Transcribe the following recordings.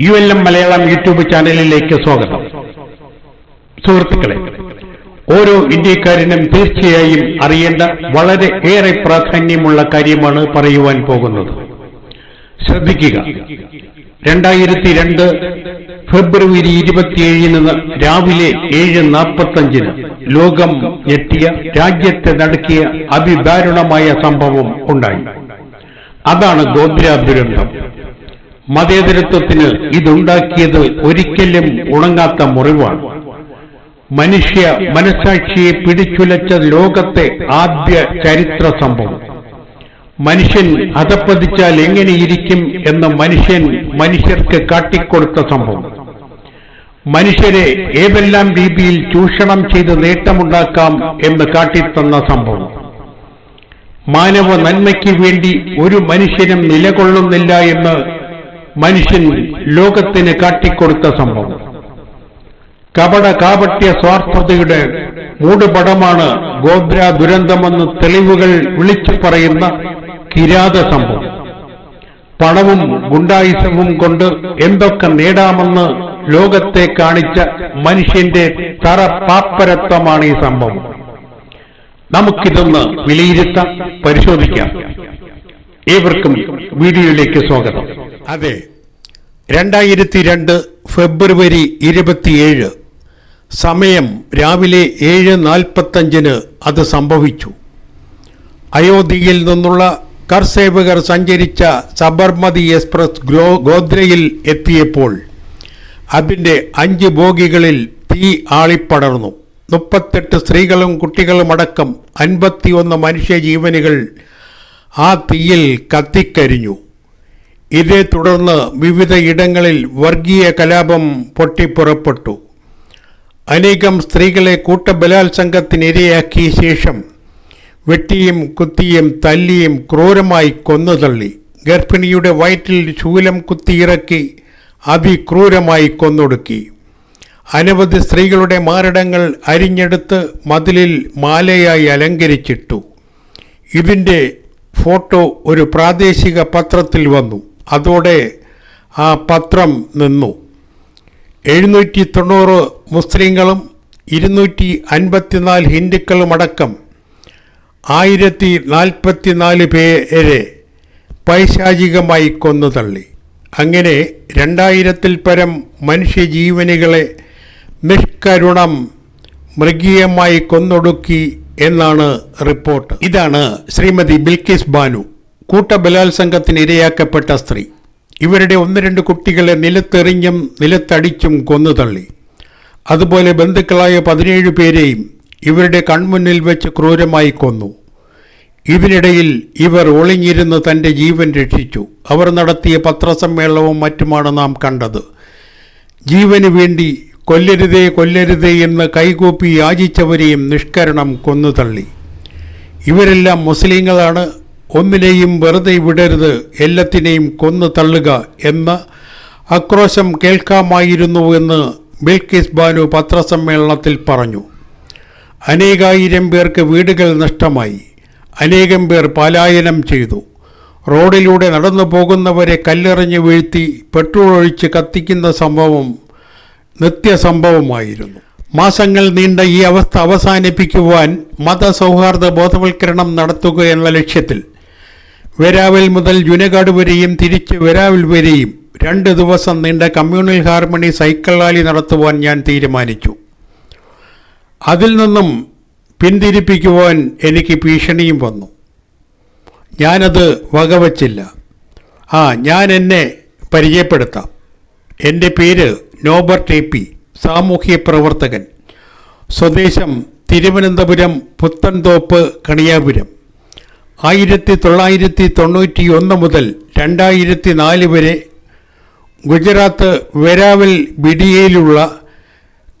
U L M Malayalam YouTube ചാനലിലേക്ക് സ്വാഗതം. സുഹൃത്തുക്കളെ ഓരോ ഇന്ത്യക്കാരനും തീർച്ചയായും അറിയേണ്ട വളരെ ഏറെ പ്രാധാന്യമുള്ള കാര്യമാണ് പറയുവാൻ പോകുന്നത്. ശ്രദ്ധിക്കുക. രണ്ടായിരത്തി രണ്ട് ഫെബ്രുവരി ഇരുപത്തിയേഴിന് രാവിലെ ഏഴ് നാൽപ്പത്തഞ്ചിന് ലോകം ഞെട്ടിയ രാജ്യത്തെ നടക്കിയ അതിദാരുണമായ സംഭവം ഉണ്ടായി. അതാണ് ഗോദ്ര ദുരന്തം. മതേതരത്വത്തിന് ഇതുണ്ടാക്കിയത് ഒരിക്കലും ഉണങ്ങാത്ത മുറിവാണ്. മനുഷ്യ മനസാക്ഷിയെ പിടിച്ചുലച്ച ലോകത്തെ ആദ്യ ചരിത്ര സംഭവം. മനുഷ്യൻ അധപ്പതിച്ചാൽ എങ്ങനെയിരിക്കും എന്ന മനുഷ്യൻ മനുഷ്യർക്ക് കാട്ടിക്കൊടുത്ത സംഭവം. മനുഷ്യരെ ഏതെല്ലാം രീതിയിൽ ചൂഷണം ചെയ്ത് നേട്ടമുണ്ടാക്കാം എന്ന് കാട്ടിത്തന്ന സംഭവം. മാനവ നന്മയ്ക്ക് വേണ്ടി ഒരു മനുഷ്യനും നിലകൊള്ളുന്നില്ല എന്ന് മനുഷ്യൻ ലോകത്തിന് കാട്ടിക്കൊടുത്ത സംഭവം. കപട കാപട്യ സ്വാർത്ഥതയുടെ മൂടുപടമാണ് ഗോബ്ര ദുരന്തമെന്ന് തെളിവുകൾ വിളിച്ചു പറയുന്ന കിരാത സംഭവം. പണവും ഗുണ്ടായുസവും കൊണ്ട് എന്തൊക്കെ നേടാമെന്ന് ലോകത്തെ കാണിച്ച മനുഷ്യന്റെ തറ പാപ്പരത്വമാണ് ഈ സംഭവം. നമുക്കിതൊന്ന് വിലയിരുത്താം പരിശോധിക്കാം. ഏവർക്കും വീഡിയോയിലേക്ക് സ്വാഗതം. അതെ. രണ്ടായിരത്തി രണ്ട് ഫെബ്രുവരി ഇരുപത്തിയേഴ് സമയം രാവിലെ ഏഴ് നാൽപ്പത്തഞ്ചിന് അത് സംഭവിച്ചു. അയോധ്യയിൽ നിന്നുള്ള കർസേവകർ സഞ്ചരിച്ച സബർമതി എക്സ്പ്രസ് ഗ്രോ ഗോദ്രയിൽ എത്തിയപ്പോൾ അതിന്റെ അഞ്ച് ബോഗികളിൽ തീ ആളിപ്പടർന്നു. മുപ്പത്തെട്ട് സ്ത്രീകളും കുട്ടികളുമടക്കം അൻപത്തിയൊന്ന് മനുഷ്യജീവനുകൾ ആ തീയിൽ കത്തിക്കരിഞ്ഞു. ഇതേ തുടർന്ന് വിവിധ ഇടങ്ങളിൽ വർഗീയ കലാപം പൊട്ടിപ്പുറപ്പെട്ടു. അനേകം സ്ത്രീകളെ കൂട്ടബലാത്സംഗത്തിനിരയാക്കിയ ശേഷം വെട്ടിയും കുത്തിയും തല്ലിയും ക്രൂരമായി കൊന്നുതള്ളി. ഗർഭിണിയുടെ വയറ്റിൽ ശൂലം കുത്തിയിറക്കി അതിക്രൂരമായി കൊന്നൊടുക്കി. അനവധി സ്ത്രീകളുടെ മാരടങ്ങൾ അരിഞ്ഞെടുത്ത് മതിലിൽ മാലയായി അലങ്കരിച്ചിട്ടു. ഇതിന്റെ ഫോട്ടോ ഒരു പ്രാദേശിക പത്രത്തിൽ വന്നു. അതോടെ ആ പത്രം നിന്നു. എഴുന്നൂറ്റി തൊണ്ണൂറ് മുസ്ലിങ്ങളും ഇരുന്നൂറ്റി അൻപത്തിനാല് ഹിന്ദുക്കളുമടക്കം ആയിരത്തി നാൽപ്പത്തിനാല് പേരെ പൈശാചികമായി കൊന്നുതള്ളി. അങ്ങനെ രണ്ടായിരത്തിൽ പരം മനുഷ്യജീവനികളെ നിഷ്കരുണം മൃഗീയമായി കൊന്നൊടുക്കി എന്നാണ് റിപ്പോർട്ട്. ഇതാണ് ശ്രീമതി ബിൽക്കിസ് ബാനു. കൂട്ടബലാത്സംഗത്തിന് ഇരയാക്കപ്പെട്ട സ്ത്രീ. ഇവരുടെ ഒന്ന് രണ്ട് കുട്ടികളെ നിലത്തെറിഞ്ഞും നിലത്തടിച്ചും കൊന്നുതള്ളി. അതുപോലെ ബന്ധുക്കളായ പതിനേഴ് പേരെയും ഇവരുടെ കൺമുന്നിൽ വെച്ച് ക്രൂരമായി കൊന്നു. ഇതിനിടയിൽ ഇവർ ഒളിഞ്ഞിരുന്ന് തന്റെ ജീവൻ രക്ഷിച്ചു. അവർ നടത്തിയ പത്രസമ്മേളനവും മറ്റുമാണ് നാം കണ്ടത്. ജീവന് വേണ്ടി കൊല്ലരുതേ കൊല്ലരുതേ എന്ന് കൈകൂപ്പി യാചിച്ചവരെയും നിഷ്കരണം കൊന്നുതള്ളി. ഇവരെല്ലാം മുസ്ലിങ്ങളാണ്. ഒന്നിനെയും വെറുതെ വിടരുത് എല്ലാത്തിനെയും കൊന്നു തള്ളുക എന്ന ആക്രോശം കേൾക്കാമായിരുന്നു എന്ന് ബിൽക്കിസ് ബാനു പത്രസമ്മേളനത്തിൽ പറഞ്ഞു. അനേകായിരം പേർക്ക് വീടുകൾ നഷ്ടമായി. അനേകം പേർ പലായനം ചെയ്തു. റോഡിലൂടെ നടന്നു പോകുന്നവരെ കല്ലെറിഞ്ഞ് വീഴ്ത്തി പെട്രോൾ ഒഴിച്ച് കത്തിക്കുന്ന സംഭവം നിത്യസംഭവമായിരുന്നു. മാസങ്ങൾ നീണ്ട ഈ അവസ്ഥ അവസാനിപ്പിക്കുവാൻ മതസൗഹാർദ്ദ ബോധവൽക്കരണം നടത്തുക എന്ന ലക്ഷ്യത്തിൽ വെരാവൽ മുതൽ ജുനഗാഡ് വരെയും തിരിച്ച് വെരാവൽ വരെയും രണ്ട് ദിവസം നീണ്ട കമ്മ്യൂണൽ ഹാർമണി സൈക്കിൾ റാലി നടത്തുവാൻ ഞാൻ തീരുമാനിച്ചു. അതിൽ നിന്നും പിന്തിരിപ്പിക്കുവാൻ എനിക്ക് ഭീഷണിയും വന്നു. ഞാനത് വകവച്ചില്ല. ആ ഞാൻ എന്നെ പരിചയപ്പെടുത്താം. എന്റെ പേര് നോബർട്ട് എ പി സാമൂഹ്യ പ്രവർത്തകൻ. സ്വദേശം തിരുവനന്തപുരം പുത്തൻതോപ്പ് കണിയാപുരം. ആയിരത്തി തൊള്ളായിരത്തി തൊണ്ണൂറ്റി ഒന്ന് മുതൽ രണ്ടായിരത്തി നാല് വരെ Gujarat Veraval ബിഡിയയിലുള്ള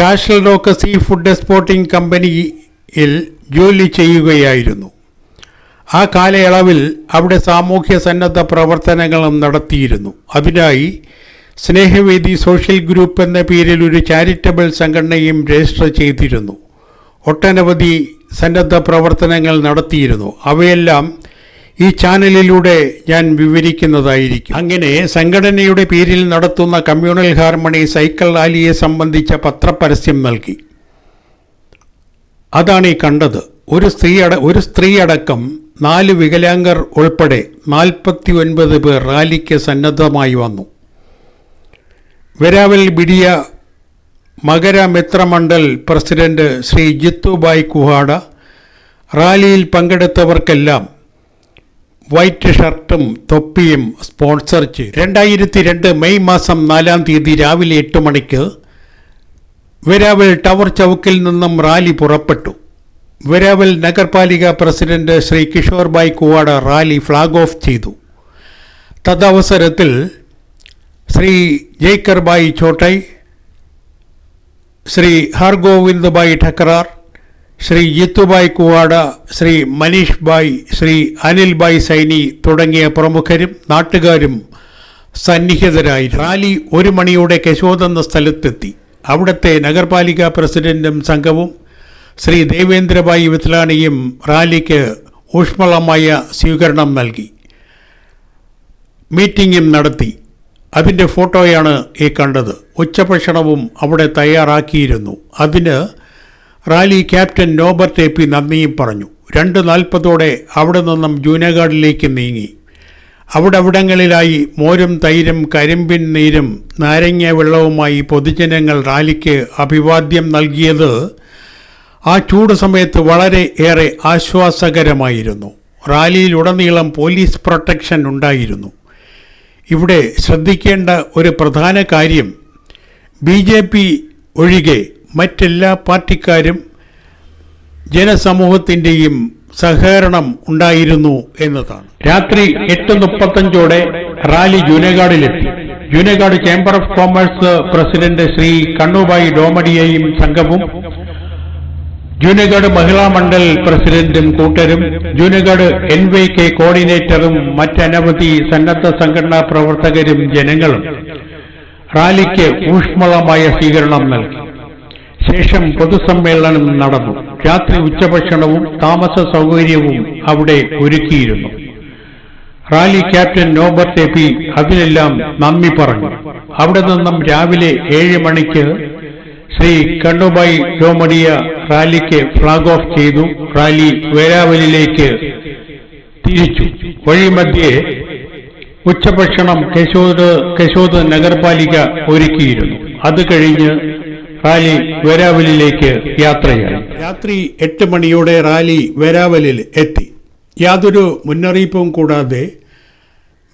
Cashel Rock sea food exporting കമ്പനിയിൽ ജോലി ചെയ്യുകയായിരുന്നു. ആ കാലയളവിൽ അവിടെ സാമൂഹ്യ സന്നദ്ധ പ്രവർത്തനങ്ങളും നടത്തിയിരുന്നു. അതിനായി സ്നേഹവേദി സോഷ്യൽ ഗ്രൂപ്പ് എന്ന പേരിൽ ഒരു ചാരിറ്റബിൾ സംഘടനയും രജിസ്റ്റർ ചെയ്തിരുന്നു. ഒട്ടനവധി സന്നദ്ധ പ്രവർത്തനങ്ങൾ നടത്തിയിരുന്നു. അവയെല്ലാം ഈ ചാനലിലൂടെ ഞാൻ വിവരിക്കുന്നതായിരിക്കും. അങ്ങനെ സംഘടനയുടെ പേരിൽ നടത്തുന്ന കമ്മ്യൂണൽ ഹാർമണി സൈക്കിൾ റാലിയെ സംബന്ധിച്ച പത്രപരസ്യം നൽകി. അതാണ് ഈ കണ്ടത്. ഒരു സ്ത്രീ അട ഒരു സ്ത്രീ അടക്കം നാല് വികലാംഗർ ഉൾപ്പെടെ നാൽപ്പത്തി ഒൻപത് പേർ റാലിക്ക് സന്നദ്ധമായി വന്നു. വെരാവൽ ബിഡിയ മകര മിത്രമണ്ഡൽ പ്രസിഡന്റ് ശ്രീ ജിത്തുബായ് കുഹാഡ റാലിയിൽ പങ്കെടുത്തവർക്കെല്ലാം വൈറ്റ് ഷർട്ടും തൊപ്പിയും സ്പോൺസർ ചെയ്തു. രണ്ടായിരത്തി രണ്ട് മെയ് മാസം നാലാം തീയതി രാവിലെ എട്ട് മണിക്ക് വെരാവൽ ടവർ ചൗക്കിൽ നിന്നും റാലി പുറപ്പെട്ടു. Veraval Nagarpalika president Shri Kishor Kuvada rally flag off ചെയ്തു. തദവസരത്തിൽ ശ്രീ ജയ്ക്കർ ചോട്ടൈ ശ്രീ ഹർഗോവിന്ദ് ബായി ഠക്കറാർ ശ്രീ ജിത്തുബായ് കുവാഡ ശ്രീ മനീഷ് ബായ് ശ്രീ അനിൽ ബായ് സൈനി തുടങ്ങിയ പ്രമുഖരും നാട്ടുകാരും സന്നിഹിതരായി റാലി ഒരു മണിയോടെ കശോദ് സ്ഥലത്തെത്തി. അവിടുത്തെ നഗരപാലിക പ്രസിഡന്റും സംഘവും ശ്രീ ദേവേന്ദ്രബായി വിത്ലാണിയും റാലിക്ക് ഊഷ്മളമായ സ്വീകരണം നൽകി. മീറ്റിംഗും നടത്തി. അതിന്റെ ഫോട്ടോയാണ് ഈ കണ്ടത്. ഉച്ചഭക്ഷണവും അവിടെ തയ്യാറാക്കിയിരുന്നു. അതിന് rally captain Norbert A P നന്ദിയും പറഞ്ഞു. രണ്ട് നാൽപ്പതോടെ അവിടെ നിന്നും ജൂനഗാഡിലേക്ക് നീങ്ങി. അവിടെ അവിടങ്ങളിലായി മോരും തൈരും കരിമ്പിൻ നീരും നാരങ്ങ വെള്ളവുമായി പൊതുജനങ്ങൾ റാലിക്ക് അഭിവാദ്യം നൽകിയത് ആ ചൂട് സമയത്ത് വളരെ ഏറെ ആശ്വാസകരമായിരുന്നു. റാലിയിലുടനീളം പോലീസ് പ്രൊട്ടക്ഷൻ ഉണ്ടായിരുന്നു. ഇവിടെ ശ്രദ്ധിക്കേണ്ട ഒരു പ്രധാന കാര്യം ബി ജെ പി ഒഴികെ മറ്റെല്ലാ പാർട്ടിക്കാരും ജനസമൂഹത്തിന്റെയും സഹകരണം ഉണ്ടായിരുന്നു എന്നതാണ്. രാത്രി എട്ട് മുപ്പത്തഞ്ചോടെ rally ജൂനഗാഡിലെത്തി. Junagadh chamber of commerce president Shri Kannubhai ഡോമഡിയെയും സംഘവും ജൂനഗഡ് മഹിളാ മണ്ഡൽ പ്രസിഡന്റും കൂട്ടരും ജൂനഗഡ് എൻ വൈ കെ കോർഡിനേറ്ററും മറ്റനവധി സന്നദ്ധ സംഘടനാ പ്രവർത്തകരും ജനങ്ങളും റാലിക്ക് ഊഷ്മളമായ സ്വീകരണം നൽകി. ശേഷം പൊതുസമ്മേളനം നടന്നു. രാത്രി ഉച്ചഭക്ഷണവും താമസ സൗകര്യവും അവിടെ ഒരുക്കിയിരുന്നു. Rally captain Norbert A P അതിനെല്ലാം നന്ദി പറഞ്ഞു. അവിടെ നിന്നും രാവിലെ ഏഴ് മണിക്ക് ശ്രീ കണ്ണുബായി ഡോമഡിയ റാലിക്ക് ഫ്ളാഗ് ഓഫ് ചെയ്തു. റാലി വേരാവലിലേക്ക് തിരിച്ചു. വഴിമധ്യേ ഉച്ചഭക്ഷണം കശോദ് കശോദ് നഗരപാലിക ഒരുക്കിയിരുന്നു. അത് കഴിഞ്ഞ് റാലി വേരാവലിലേക്ക് യാത്രയായി. രാത്രി എട്ട് മണിയോടെ റാലി വേരാവലിൽ എത്തി. യാതൊരു മുന്നറിയിപ്പും കൂടാതെ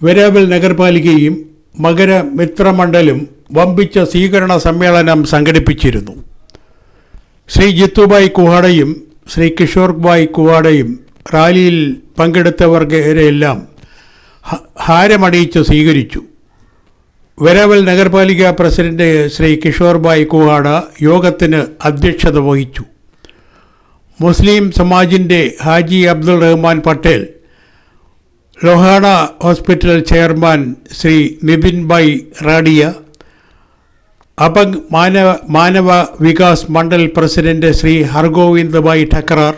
വേരാവൽ നഗരപാലികയും മകര മിത്രമണ്ഡലും വമ്പിച്ച സ്വീകരണ സമ്മേളനം സംഘടിപ്പിച്ചിരുന്നു. ശ്രീ ജിത്തുബായ് കുഹാടയും ശ്രീ കിഷോർ ബായ് കുവാടയും റാലിയിൽ പങ്കെടുത്തവർക്കെല്ലാം ഹാരമണിയിച്ച് സ്വീകരിച്ചു. വരവൽ നഗരപാലിക പ്രസിഡന്റ് ശ്രീ കിഷോർ ബായ് കുഹാട യോഗത്തിന് അധ്യക്ഷത വഹിച്ചു. Muslim സമാജിന്റെ Haji Abdul Rahman Patel Lohana hospital chairman Shri Nitin Bhai Radia Apang Manav Manav Vikas Mandal president Shri Hargovind Bhai Thakkar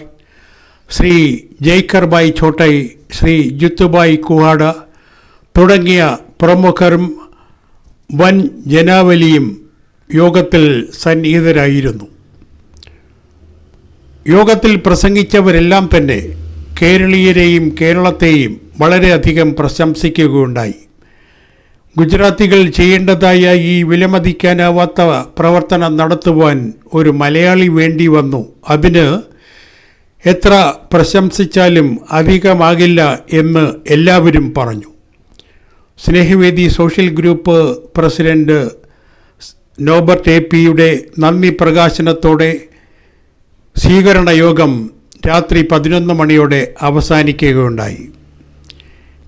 Shri Jaykar Bhai Chotai Shri Jitubhai Kuhada തുടങ്ങിയ പ്രമുഖരും വൻ ജനാവലിയും യോഗത്തിൽ സന്നിഹിതരായിരുന്നു. യോഗത്തിൽ പ്രസംഗിച്ചവരെല്ലാം തന്നെ കേരളീയരെയും കേരളത്തെയും വളരെയധികം പ്രശംസിക്കുകയുണ്ടായി. ഗുജറാത്തികൾ ചെയ്യേണ്ടതായ ഈ വിലമതിക്കാനാവാത്ത പ്രവർത്തനം നടത്തുവാൻ ഒരു മലയാളി വേണ്ടി വന്നു. അതിന് എത്ര പ്രശംസിച്ചാലും അധികമാകില്ല എന്ന് എല്ലാവരും പറഞ്ഞു. Snehavedi social group president Norbert A പിയുടെ നന്ദി പ്രകാശനത്തോടെ സ്വീകരണ യോഗം രാത്രി പതിനൊന്ന് മണിയോടെ അവസാനിക്കുകയുണ്ടായി.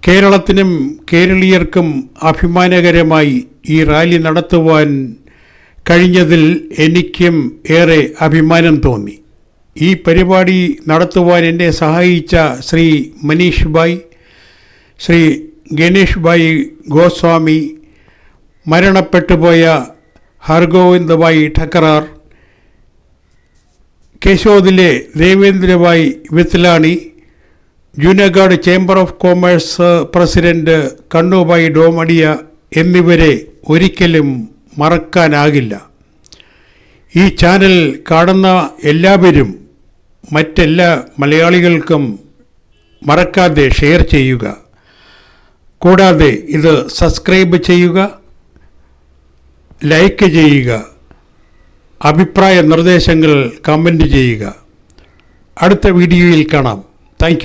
കേരളത്തിനും കേരളീയർക്കും അഭിമാനകരമായി ഈ റാലി നടത്തുവാൻ കഴിഞ്ഞതിൽ എനിക്കും ഏറെ അഭിമാനം തോന്നി. ഈ പരിപാടി നടത്തുവാൻ എന്നെ സഹായിച്ച ശ്രീ മനീഷ് ഭായ് ശ്രീ ഗണേഷ് ഭായ് ഗോസ്വാമി മരണപ്പെട്ടുപോയ Hargovind bhai ഠക്കറാർ കേശോദിലെ Devendrabhai Vithlani Junagadh chamber of commerce president Kannubhai Domadiya എന്നിവരെ ഒരിക്കലും മറക്കാനാകില്ല. ഈ ചാനൽ കാണുന്ന എല്ലാവരും മറ്റെല്ലാ മലയാളികൾക്കും മറക്കാതെ ഷെയർ ചെയ്യുക. കൂടാതെ ഇത് സബ്സ്ക്രൈബ് ചെയ്യുക ലൈക്ക് ചെയ്യുക അഭിപ്രായ നിർദ്ദേശങ്ങൾ കമന്റ് ചെയ്യുക. അടുത്ത വീഡിയോയിൽ കാണാം. Thank